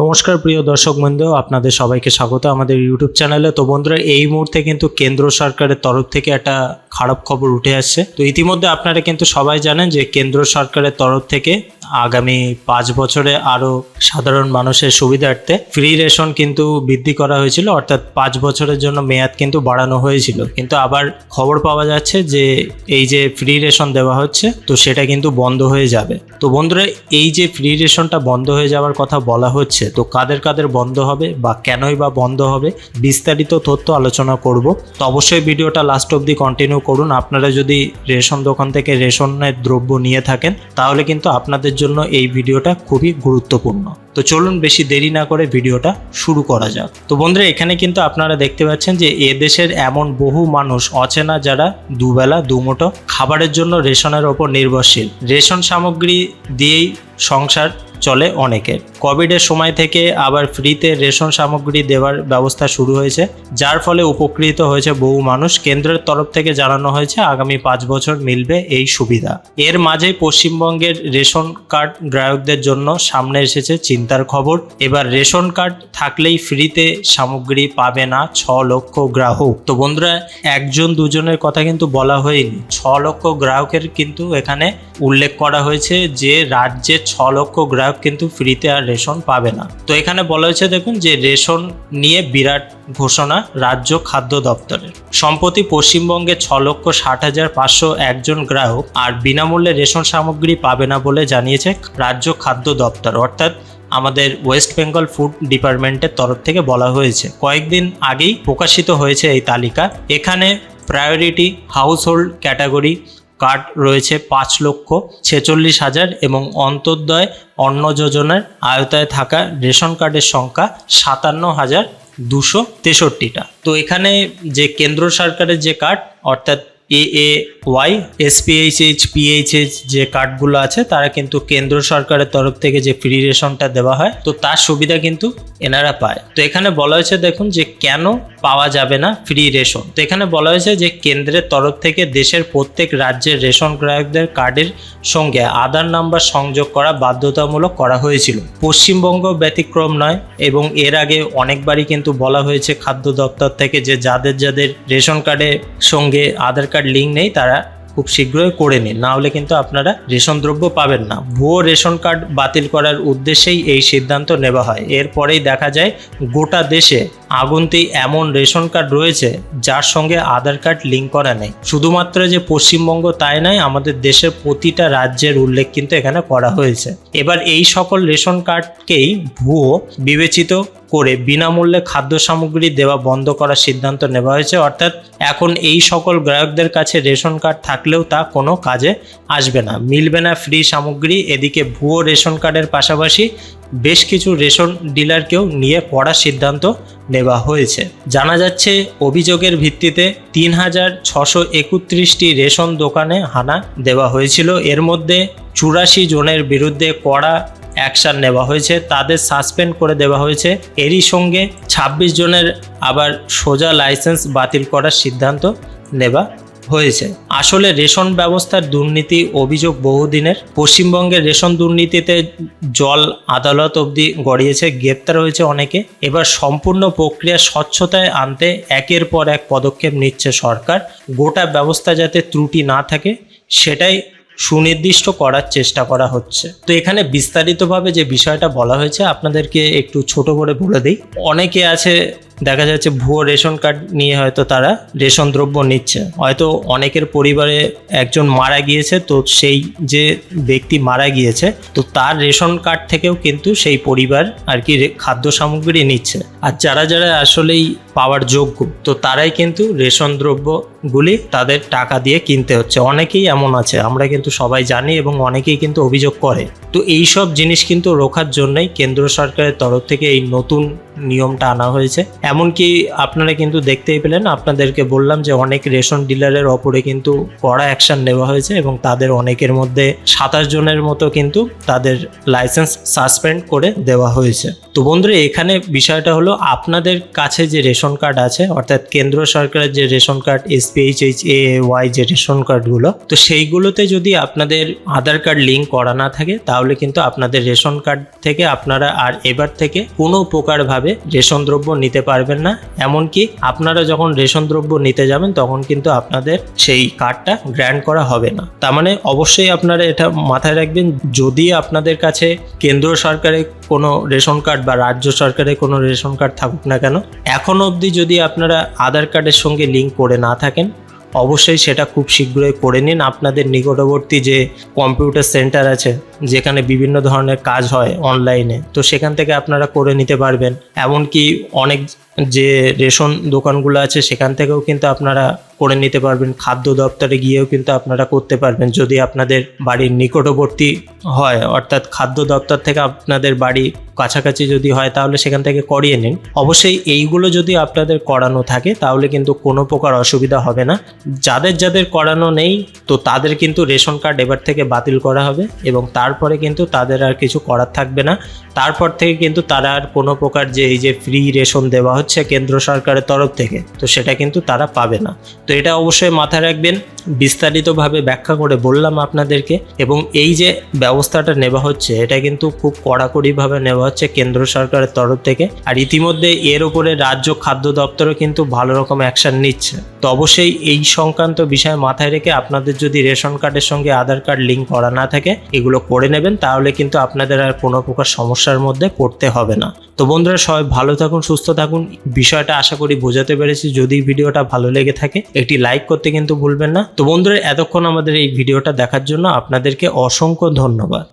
নমস্কার প্রিয় দর্শক বন্ধু আপনাদের সবাইকে স্বাগত আমাদের ইউটিউব চ্যানেলে তো বন্ধুরা, এই মুহূর্তে কিন্তু কেন্দ্র সরকারের তরফ থেকে একটা খারাপ খবর উঠে আসছে। তো ইতিমধ্যে আপনারা কিন্তু সবাই জানেন যে কেন্দ্র সরকারের তরফ থেকে আগামী পাঁচ বছরে আরও সাধারণ মানুষের সুবিধার্থে ফ্রি রেশন কিন্তু বৃদ্ধি করা হয়েছিল, অর্থাৎ পাঁচ বছরের জন্য মেয়াদ কিন্তু বাড়ানো হয়েছিল। কিন্তু আবার খবর পাওয়া যাচ্ছে যে এই যে ফ্রি রেশন দেওয়া হচ্ছে, তো সেটা কিন্তু বন্ধ হয়ে যাবে। তো বন্ধুরা, এই যে ফ্রি রেশনটা বন্ধ হয়ে যাওয়ার কথা বলা হচ্ছে, তো কাদের কাদের বন্ধ হবে বা কেনই বা বন্ধ হবে, বিস্তারিত তথ্য আলোচনা করব। তো অবশ্যই ভিডিওটা লাস্ট অবধি কন্টিনিউ করুন। আপনারা যদি রেশন দোকান থেকে রেশনের দ্রব্য নিয়ে থাকেন, তাহলে কিন্তু আপনাদের জন্য এই ভিডিওটা খুবই গুরুত্বপূর্ণ। তো চলুন বেশি দেরি না করে ভিডিওটা শুরু করা যাক। তো বন্ধুরা, এখানে কিন্তু আপনারা দেখতে পাচ্ছেন যে এ দেশের এমন বহু মানুষ অচেনা যারা দুবেলা, দুমুঠো খাবারের জন্য রেশনের ওপর নির্ভরশীল। রেশন সামগ্রী দিয়েই সংসার চলে অনেকের। কোভিডের সময় থেকে আবার ফ্রিতে রেশন সামগ্রী দেওয়ার ব্যবস্থা শুরু হয়েছে, যার ফলে উপকৃত হয়েছে বহু মানুষ। কেন্দ্রের তরফ থেকে জানানো হয়েছে, আগামী পাঁচ বছর মিলবে এই সুবিধা। এর মাঝেই পশ্চিমবঙ্গের রেশন কার্ড গ্রাহকদের জন্য সামনে এসেছে চিন্তার খবর। এবার রেশন কার্ড থাকলেই ফ্রিতে সামগ্রী পাবে না ছ লক্ষ গ্রাহক। তো বন্ধুরা, একজন দুজনের কথা কিন্তু বলা হয়নি। ছ লক্ষ গ্রাহকের কিন্তু এখানে উল্লেখ করা হয়েছে যে, রাজ্যে ছ লক্ষ গ্রাহক কিন্তু ফ্রিতে আর রেশন পাবে না। তো এখানে বলা হয়েছে, দেখুন, যে রেশন নিয়ে বিরাট ঘোষণা রাজ্য খাদ্য দপ্তরের। সম্প্রতি পশ্চিমবঙ্গে ছ লক্ষ ষাট হাজার পাঁচশো একজন গ্রাহক আর বিনামূল্যে রেশন সামগ্রী পাবে না বলে জানিয়েছে রাজ্য খাদ্য দপ্তর। অর্থাৎ আমাদের ওয়েস্ট বেঙ্গল ফুড ডিপার্টমেন্টের তরফ থেকে বলা হয়েছে। কয়েকদিন আগেই প্রকাশিত হয়েছে এই তালিকা। এখানে প্রায়োরিটি হাউসহোল্ড ক্যাটাগরি কার্ড রয়েছে পাঁচ লক্ষ ছেচল্লিশ হাজার এবং অন্তর্দয় অন্ন যোজনার আয়তায় থাকা রেশন কার্ডের সংখ্যা সাতান্ন হাজার দুশো তেষট্টিটা। তো এখানে যে কেন্দ্র সরকারের যে কার্ড, অর্থাৎ A A Y SPHH PHH যে কার্ডগুলো আছে, তারা কিন্তু কেন্দ্র সরকারের তরফ থেকে যে ফ্রি রেশনটা দেওয়া হয়, তো তার সুবিধা কিন্তু এনারা পায়। তো এখানে বলা হয়েছে, দেখুন, যে কেন পাওয়া যাবে না ফ্রি রেশন তো এখানে বলা হয়েছে যে কেন্দ্রের তরফ থেকে দেশের প্রত্যেক রাজ্যের রেশন গ্রাহকদের কার্ডের সঙ্গে আধার নাম্বার সংযোগ করা বাধ্যতামূলক করা হয়েছিল। পশ্চিমবঙ্গ ব্যতিক্রম নয় এবং এর আগে অনেকবারই কিন্তু বলা হয়েছে খাদ্য দপ্তর থেকে যে যাদের যাদের রেশন কার্ডের সঙ্গে আধার কার্ড লিঙ্ক নেই, তারা খুব শীঘ্রই করে নিন। না হলে কিন্তু আপনারা রেশন দ্রব্য পাবেন না। ভুয়ো রেশন কার্ড বাতিল করার উদ্দেশ্যেই এই সিদ্ধান্ত নেওয়া হয়। এরপরেই দেখা যায় গোটা দেশে আগুনতি এমন রেশন কার্ড রয়েছে যার সঙ্গে আধার কার্ড লিঙ্ক করা নেই। শুধুমাত্র যে পশ্চিমবঙ্গ তাই নয়, আমাদের দেশের প্রতিটা রাজ্যের উল্লেখ কিন্তু এখানে করা হয়েছে। এবার এই সকল রেশন কার্ডকেই ভুয়ো বিবেচিত করে বিনামূল্যে খাদ্য সামগ্রী দেওয়া বন্ধ করার সিদ্ধান্ত নেওয়া হয়েছে। অর্থাৎ এখন এই সকল গ্রাহকদের কাছে রেশন কার্ড থাকলেও তা কোনো কাজে আসবে না। মিলবে না ফ্রি সামগ্রী, এদিকে ভুয়ো রেশন কার্ডের পাশাপাশি বেশ কিছু রেশন ডিলারকেও নিয়ে পড়ার সিদ্ধান্ত নেওয়া হয়েছে। জানা যাচ্ছে, অভিযোগের ভিত্তিতে তিন হাজার ছশো একত্রিশটি রেশন দোকানে হানা দেওয়া হয়েছিল। এর মধ্যে চুরাশি জনের বিরুদ্ধে কড়া অ্যাকশন নেওয়া হয়েছে। তাদের সাসপেন্ড করে দেওয়া হয়েছে। এরই সঙ্গে ২৬ জনের আবার সোজা লাইসেন্স বাতিল করার সিদ্ধান্ত নেওয়া হয়েছে। আসলে রেশন ব্যবস্থার দুর্নীতি অভিযোগ বহুদিনের। পশ্চিমবঙ্গের রেশন দুর্নীতিতে জল আদালত অবধি গড়িয়েছে, গ্রেপ্তার হয়েছে অনেকে। এবার সম্পূর্ণ প্রক্রিয়া স্বচ্ছতায় আনতে একের পর এক পদক্ষেপ নিচ্ছে সরকার। গোটা ব্যবস্থা যাতে ত্রুটি না থাকে, সেটাই সুনির্দিষ্ট করার চেষ্টা করা হচ্ছে। তো এখানে বিস্তারিতভাবে যে বিষয়টা বলা হয়েছে, আপনাদেরকে একটু ছোট করে বলে দিই। অনেকে আছে দেখা যাচ্ছে ভুয়ো রেশন কার্ড নিয়ে হয়তো তারা রেশন দ্রব্য নিচ্ছে। হয়তো অনেকের পরিবারে একজন মারা গিয়েছে, তো সেই যে ব্যক্তি মারা গিয়েছে, তো তার রেশন কার্ড থেকেও কিন্তু সেই পরিবার আর কি খাদ্য সামগ্রী নিচ্ছে। আর যারা যারা আসলেই পাওয়ার যোগ্য, তো তারাই কিন্তু রেশন দ্রব্যগুলি তাদের টাকা দিয়ে কিনতে হচ্ছে। অনেকেই এমন আছে, আমরা কিন্তু সবাই জানি এবং অনেকেই কিন্তু অভিযোগ করে। তো এই সব জিনিস কিন্তু রোখার জন্যই কেন্দ্র সরকারের তরফ থেকে এই নতুন নিয়মটা আনা হয়েছে। এমনকি আপনারা কিন্তু দেখতেই পেলেন, আপনাদেরকে বললাম যে অনেক রেশন ডিলারের ওপরে কিন্তু কড়া অ্যাকশন নেওয়া হয়েছে এবং তাদের অনেকের মধ্যে সাতাশ জনের মতো কিন্তু তাদের লাইসেন্স সাসপেন্ড করে দেওয়া হয়েছে। তো বন্ধুরা, এখানে বিষয়টা হলো আপনাদের কাছে যে রেশন কার্ড আছে, অর্থাৎ কেন্দ্র সরকারের যে ration card SPHH A Y যে রেশন কার্ডগুলো, তো সেইগুলোতে যদি আপনাদের আধার কার্ড লিঙ্ক করা না থাকে, তাহলে কিন্তু আপনাদের রেশন কার্ড থেকে আপনারা আর এবার থেকে কোনো প্রকারভাবে রেশন দ্রব্য নিতে পারবেন না। এমনকি আপনারা যখন রেশন দ্রব্য নিতে যাবেন, তখন কিন্তু আপনাদের সেই কার্ডটা গ্র্যান্ড করা হবে না। তার মানে অবশ্যই আপনারা এটা মাথায় রাখবেন, যদি আপনাদের কাছে কেন্দ্র সরকারের কোনো রেশন কার্ড বা রাজ্য সরকারের কোনো রেশন কার্ড থাকুক না কেন, এখন অবধি যদি আপনারা আধার কার্ডের সঙ্গে লিঙ্ক করে না থাকেন, অবশ্যই সেটা খুব শীঘ্রই করে নিন। আপনাদের নিকটবর্তী যে কম্পিউটার সেন্টার আছে, যেখানে বিভিন্ন ধরনের কাজ হয় অনলাইনে তো সেখান থেকে আপনারা করে নিতে পারবেন। এমনকি অনেক যে রেশন দোকানগুলো আছে, সেখান থেকেও কিন্তু আপনারা করে নিতে পারবেন। খাদ্য দপ্তরে গিয়েও কিন্তু আপনারা করতে পারবেন। যদি আপনাদের বাড়ির নিকটবর্তী হয়, অর্থাৎ খাদ্য দপ্তর থেকে আপনাদের বাড়ি কাছাকাছি যদি হয়, তাহলে সেখান থেকে করিয়ে নিন। অবশ্যই এইগুলো যদি আপনাদের করানো থাকে, তাহলে কিন্তু কোনো প্রকার অসুবিধা হবে না। যাদের যাদের করানো নেই, তো তাদের কিন্তু রেশন কার্ড এবার থেকে বাতিল করা হবে এবং তারপরে কিন্তু তাদের আর কিছু করার থাকবে না। তারপর থেকে কিন্তু তারা আর কোনো প্রকার যে এই যে ফ্রি রেশন দেওয়া হচ্ছে কেন্দ্র সরকারের তরফ থেকে, তো সেটা কিন্তু তারা পাবে না। তো এটা অবশ্যই মাথায় রাখবেন। বিস্তারিতভাবে ব্যাখ্যা করে বললাম আপনাদেরকে। এবং এই যে ব্যবস্থাটা নেওয়া হচ্ছে, এটা কিন্তু খুব কড়াকড়িভাবে নেওয়া হচ্ছে কেন্দ্র সরকারের তরফ থেকে। আর ইতিমধ্যে এর উপরে রাজ্য খাদ্য দপ্তরও কিন্তু ভালো রকম অ্যাকশন নিচ্ছে। তো অবশ্যই এই সংক্রান্ত বিষয় মাথায় রেখে আপনাদের যদি রেশন কার্ডের সঙ্গে আধার কার্ড লিঙ্ক করা না থাকে, এগুলো করে নেবেন, তাহলে কিন্তু আপনাদের আর কোনো প্রকার সমস্যার মধ্যে পড়তে হবে না। তো বন্ধুরা, সবাই ভালো থাকুন, সুস্থ থাকুন। বিষয়টা আশা করি বোঝাতে পেরেছি। যদি ভিডিওটা ভালো লেগে থাকে, একটি লাইক করতে কিন্তু ভুলবেন না। তো বন্ধুরা, এতক্ষণ আমাদের এই ভিডিওটা দেখার জন্য আপনাদেরকে অসংখ্য ধন্যবাদ।